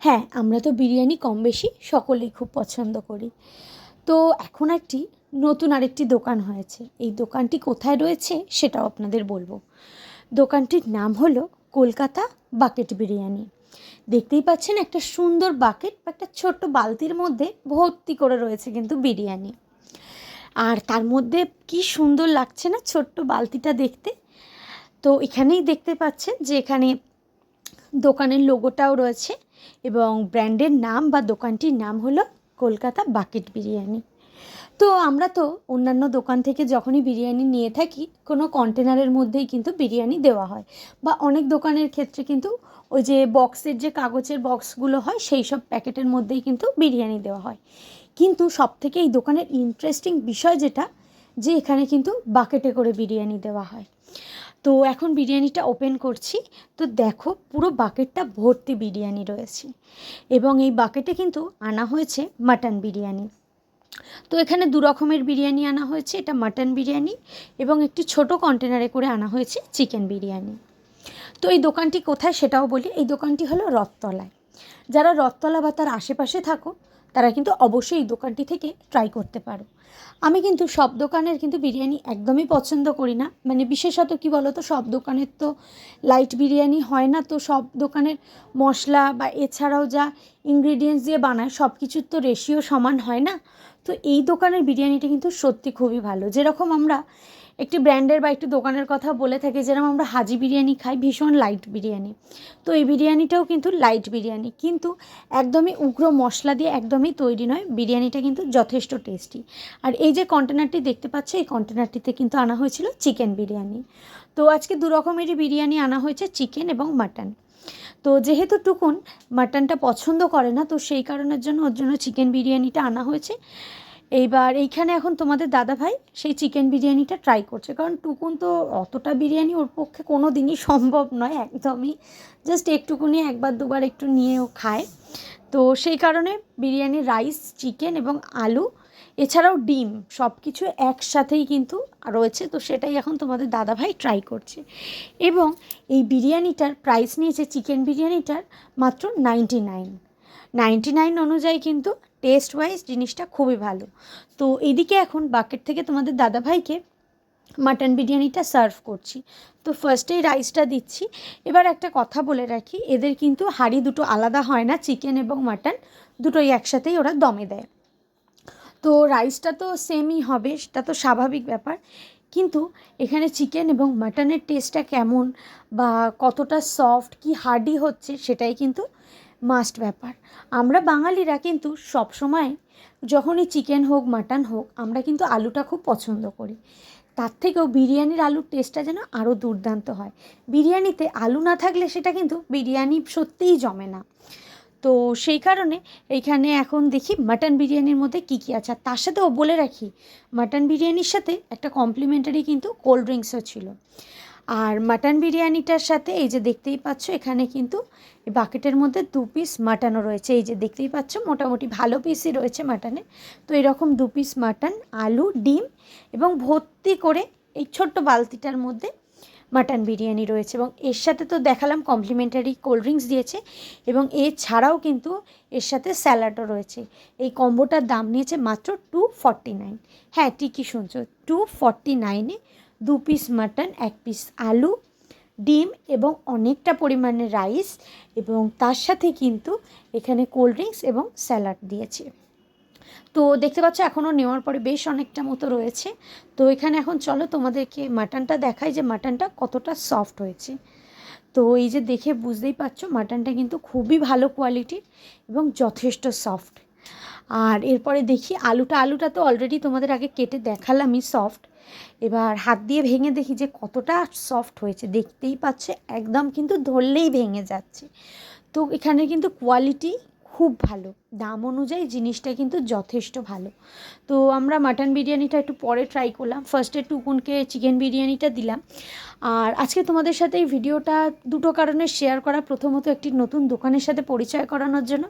হ্যাঁ আমরা তো বিরিয়ানি কম বেশি সকলেই খুব পছন্দ করি। তো এখন একটি নতুন আরেকটি দোকান হয়েছে। এই দোকানটি কোথায় রয়েছে সেটাও আপনাদের বলব। দোকানটির নাম হলো কলকাতা বাকেট বিরিয়ানি। দেখতেই পাচ্ছেন একটা সুন্দর বাকেট বা একটা ছোট্ট বালতির মধ্যে ভর্তি করে রয়েছে কিন্তু বিরিয়ানি। আর তার মধ্যে কি সুন্দর লাগছে না ছোট্ট বালতিটা দেখতে। তো এখানেই দেখতে পাচ্ছেন যে এখানে দোকানের লোগোটাও রয়েছে এবং ব্র্যান্ডের নাম বা দোকানটির নাম হলো কলকাতা বাকেট বিরিয়ানি। তো আমরা তো অন্যান্য দোকান থেকে যখনই বিরিয়ানি নিয়ে থাকি, কোনো কন্টেনারের মধ্যেই কিন্তু বিরিয়ানি দেওয়া হয় বা অনেক দোকানের ক্ষেত্রে কিন্তু ওই যে বক্সের যে কাগজের বক্সগুলো হয়, সেই সব প্যাকেটের মধ্যেই কিন্তু বিরিয়ানি দেওয়া হয়। কিন্তু সব থেকে এই দোকানের ইন্টারেস্টিং বিষয় যেটা, যে এখানে কিন্তু বাকেটে করে বিরিয়ানি দেওয়া হয়। তো এখন বিরিয়ানিটা ওপেন করছি। তো দেখো পুরো বাকেটটা ভর্তি বিরিয়ানি রয়েছে। এবং এই বাকেটে কিন্তু আনা হয়েছে মাটন বিরিয়ানি। তো এখানে দু রকমের বিরিয়ানি আনা হয়েছে, এটা মাটন বিরিয়ানি এবং একটি ছোট কন্টেনারে করে আনা হয়েছে চিকেন বিরিয়ানি। তো এই দোকানটি কোথায় সেটাও বলি, এই দোকানটি হলো রথতলায়। যারা রথতলা বা তার আশেপাশে থাকো তারা কিন্তু অবশ্যই এই দোকানটি থেকে ট্রাই করতে পারো। আমি কিন্তু সব দোকানের কিন্তু বিরিয়ানি একদমই পছন্দ করি না। মানে বিশেষত কি বলো তো সব দোকানের তো লাইট বিরিয়ানি হয় না, তো সব দোকানের মশলা বা এছাড়াও যা ইনগ্রিডিয়েন্টস দিয়ে বানায় সব কিছুর তো রেশিও সমান হয় না। তো এই দোকানের বিরিয়ানিটা কিন্তু সত্যি খুবই ভালো। যেরকম আমরা একটি ব্র্যান্ডের বা একটি দোকানের কথা বলে থাকি, যেরকম আমরা হাজি বিরিয়ানি খাই, ভীষণ লাইট বিরিয়ানি। তো এই বিরিয়ানিটাও কিন্তু লাইট বিরিয়ানি, কিন্তু একদমই উগ্র মশলা দিয়ে একদমই তৈরি নয়, বিরিয়ানিটা কিন্তু যথেষ্ট টেস্টি আর এই যে কন্টেনারটি দেখতে পাচ্ছ, এই কন্টেনারটিতে কিন্তু আনা হয়েছিল চিকেন বিরিয়ানি। তো আজকে দু রকমেরই বিরিয়ানি আনা হয়েছে চিকেন এবং মাটন তো যেহেতু টুকুন মাটনটা পছন্দ করে না, তো সেই কারণের জন্য ওর জন্য চিকেন বিরিয়ানিটা আনা হয়েছে। এইবার এইখানে এখন তোমাদের দাদা ভাই সেই চিকেন বিরিয়ানিটা ট্রাই করছে। কারণ টুকুন তো অতটা বিরিয়ানি ওর পক্ষে কোনো দিনই সম্ভব নয়, একদমই। জাস্ট একটুকুনি, একবার দুবার একটু নিয়েও খায়। তো সেই কারণে বিরিয়ানি রাইস চিকেন এবং আলু, এছাড়াও ডিম সব কিছু একসাথেই কিন্তু রয়েছে। তো সেটাই এখন তোমাদের দাদাভাই ট্রাই করছে। এবং এই বিরিয়ানিটার প্রাইস নিয়েছে চিকেন বিরিয়ানিটার মাত্র নাইনটি নাইন নাইনটি নাইন অনুযায়ী কিন্তু টেস্ট ওয়াইজ জিনিসটা খুবই ভালো। তো এদিকে এখন বাকেট থেকে তোমাদের দাদাভাইকে মাটন বিরিয়ানিটা সার্ভ করছি। তো ফার্স্টেই রাইসটা দিচ্ছি। এবার একটা কথা বলে রাখি, এদের কিন্তু হাঁড়ি দুটো আলাদা হয় না চিকেন এবং মাটন দুটোই একসাথেই ওরা দমে দেয়। তো রাইসটা তো সেমই হবে, সেটা তো স্বাভাবিক ব্যাপার। কিন্তু এখানে চিকেন এবং মাটনের টেস্টটা কেমন বা কতটা সফট কি হার্ডি হচ্ছে সেটাই কিন্তু মাস্ট ব্যাপার। আমরা বাঙালিরা কিন্তু সব সময় যখনই চিকেন হোক, মাটন হোক, আমরা কিন্তু আলুটা খুব পছন্দ করি। তার থেকেও বিরিয়ানির আলুর টেস্টটা যেন আরও দুর্দান্ত হয়। বিরিয়ানিতে আলু না থাকলে সেটা কিন্তু বিরিয়ানি সত্যিই জমে না। তো সেই কারণে এইখানে এখন দেখি মাটন বিরিয়ানির মধ্যে কী কী আছে। আর তার সাথেও বলে রাখি, মাটন বিরিয়ানির সাথে একটা কমপ্লিমেন্টারি কিন্তু কোল্ড ড্রিঙ্কসও ছিল। আর মাটন বিরিয়ানিটার সাথে এই যে দেখতেই পাচ্ছ, এখানে কিন্তু বাকেটের মধ্যে দু পিস মাটনও রয়েছে। এই যে দেখতেই পাচ্ছ, মোটামুটি ভালো পিসই রয়েছে মাটনে। তো এরকম দু পিস মাটন, আলু, ডিম এবং ভর্তি করে এই ছোট্ট বালতিটার মধ্যে মাটন বিরিয়ানি রয়েছে এবং এর সাথে তো দেখালাম কমপ্লিমেন্টারি কোল্ড ড্রিঙ্কস দিয়েছে এবং এছাড়াও কিন্তু এর সাথে স্যালাডও রয়েছে। এই কম্বোটার দাম নিয়েছে মাত্র টু ফর্টি নাইন হ্যাঁ ঠিকই শুনছো টু ফর্টি নাইনে দু পিস মাটন এক পিস আলু, ডিম এবং অনেকটা পরিমাণে রাইস এবং তার সাথে কিন্তু এখানে কোল্ড ড্রিঙ্কস এবং স্যালাড দিয়েছে। তো দেখতে পাচ্ছ, এখনও নেওয়ার পরে বেশ অনেকটা মতো রয়েছে। তো এখানে এখন চলো তোমাদেরকে মাটনটা দেখাই যে মাটনটা কতটা সফট হয়েছে। তো এই যে দেখে বুঝতেই পারছ মাটনটা কিন্তু খুবই ভালো কোয়ালিটির এবং যথেষ্ট সফট আর এরপরে দেখি আলুটা আলুটা তো অলরেডি তোমাদের আগে কেটে দেখালামই সফট এবার হাত দিয়ে ভেঙে দেখি যে কতটা সফট হয়েছে। দেখতেই পাচ্ছে, একদম কিন্তু ধরলেই ভেঙে যাচ্ছে। তো এখানে কিন্তু কোয়ালিটি খুব ভালো। দাম অনুযায়ী জিনিসটা কিন্তু যথেষ্ট ভালো। তো আমরা মাটন বিরিয়ানিটা একটু পরে ট্রাই করলাম। ফার্স্টে টুকুনকে চিকেন বিরিয়ানিটা দিলাম। আর আজকে তোমাদের সাথে এই ভিডিওটা দুটো কারণে শেয়ার করা। প্রথমত একটি নতুন দোকানের সাথে পরিচয় করানোর জন্য।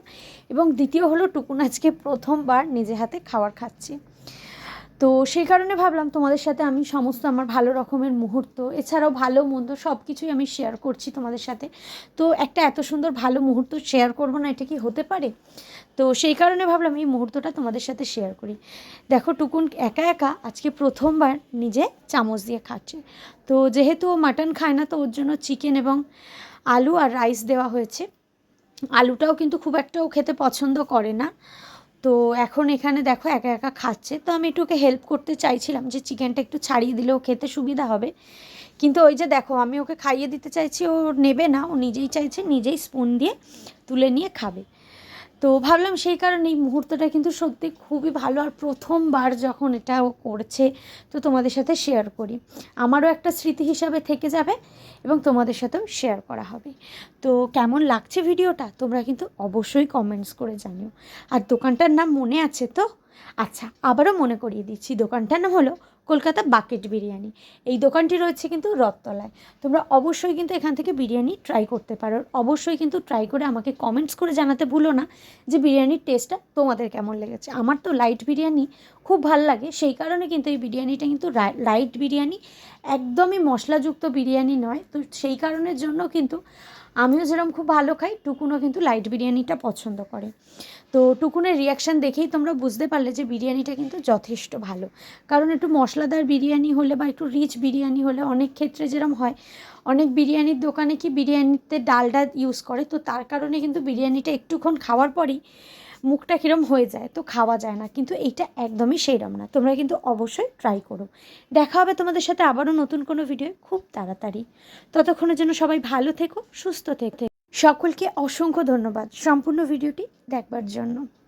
এবং দ্বিতীয় হলো টুকুন আজকে প্রথমবার নিজে হাতে খাওয়ার খাচ্ছে। তো সেই কারণে ভাবলাম তোমাদের সাথে আমি সমস্ত আমার ভালো রকমের মুহূর্ত, এছাড়াও ভালো, মন্দ সব কিছুই আমি শেয়ার করছি তোমাদের সাথে। তো একটা এত সুন্দর ভালো মুহূর্ত শেয়ার করব না, এটা কি হতে পারে? তো সেই কারণে ভাবলাম এই মুহূর্তটা তোমাদের সাথে শেয়ার করি। দেখো, টুকুন একা একা আজকে প্রথমবার নিজে চামচ দিয়ে খাচ্ছে। তো যেহেতু ও মাটন খায় না, তো ওর জন্য চিকেন এবং আলু আর রাইস দেওয়া হয়েছে। আলুটাও কিন্তু খুব একটাও খেতে পছন্দ করে না। তো এখন এখানে দেখো একা একা খাচ্ছে। তো আমি একটু ওকে হেল্প করতে চাইছিলাম যে চিকেনটা একটু ছাড়িয়ে দিলে ও খেতে সুবিধা হবে। কিন্তু ওই যে দেখো, আমি ওকে খাইয়ে দিতে চাইছি, ও নেবে না, ও নিজেই চাইছে, নিজেই স্পুন দিয়ে তুলে নিয়ে খাবে। তো ভাবলাম সেই কারণে এই মুহূর্তটা কিন্তু সত্যি খুবই ভালো। আর প্রথমবার যখন এটা করছে, তো তোমাদের সাথে শেয়ার করি। আমারও একটা স্মৃতি হিসাবে থেকে যাবে এবং তোমাদের সাথেও শেয়ার করা হবে। তো কেমন লাগছে ভিডিওটা? তোমরা কিন্তু অবশ্যই কমেন্টস করে জানিও। আর দোকানটার নাম মনে আছে তো? আচ্ছা আবারও মনে করিয়ে দিচ্ছি। দোকানটার নাম হলো কলকাতা বাকেট বিরিয়ানি। এই দোকানটি রয়েছে কিন্তু রথতলায়। তোমরা অবশ্যই কিন্তু এখান থেকে বিরিয়ানি ট্রাই করতে পারো। অবশ্যই কিন্তু ট্রাই করে আমাকে কমেন্টস করে জানাতে ভুলো না যে বিরিয়ানির টেস্টটা তোমাদের কেমন লেগেছে। আমার তো লাইট বিরিয়ানি খুব ভালো লাগে। সেই কারণে কিন্তু এই বিরিয়ানিটা কিন্তু লাইট বিরিয়ানি, একদমই মশলাযুক্ত বিরিয়ানি নয়। তো সেই কারণের জন্য কিন্তু আমিও যেরকম খুব ভালো খাই, টুকুনও কিন্তু লাইট বিরিয়ানিটা পছন্দ করে। তো টুকুনের রিয়াকশান দেখেই তোমরা বুঝতে পারলে যে বিরিয়ানিটা কিন্তু যথেষ্ট ভালো। কারণ একটু মশলাদার বিরিয়ানি হলে বা একটু রিচ বিরিয়ানি হলে অনেক ক্ষেত্রে যেরকম হয়, অনেক বিরিয়ানির দোকানে কি বিরিয়ানিতে ডালডা ইউজ করে, তো তার কারণে কিন্তু বিরিয়ানিটা একটুক্ষণ খাওয়ার পরই মুখটা কীরম হয়ে যায় তো খাওয়া যায় না। কিন্তু এইটা একদমই সেই সেইরম না। তোমরা কিন্তু অবশ্যই ট্রাই করো। দেখা হবে তোমাদের সাথে আবারও নতুন কোনো ভিডিও খুব তাড়াতাড়ি। ততক্ষণের জন্য সবাই ভালো থেকো, সুস্থ থেকে। সকলকে অসংখ্য ধন্যবাদ সম্পূর্ণ ভিডিওটি দেখবার জন্য।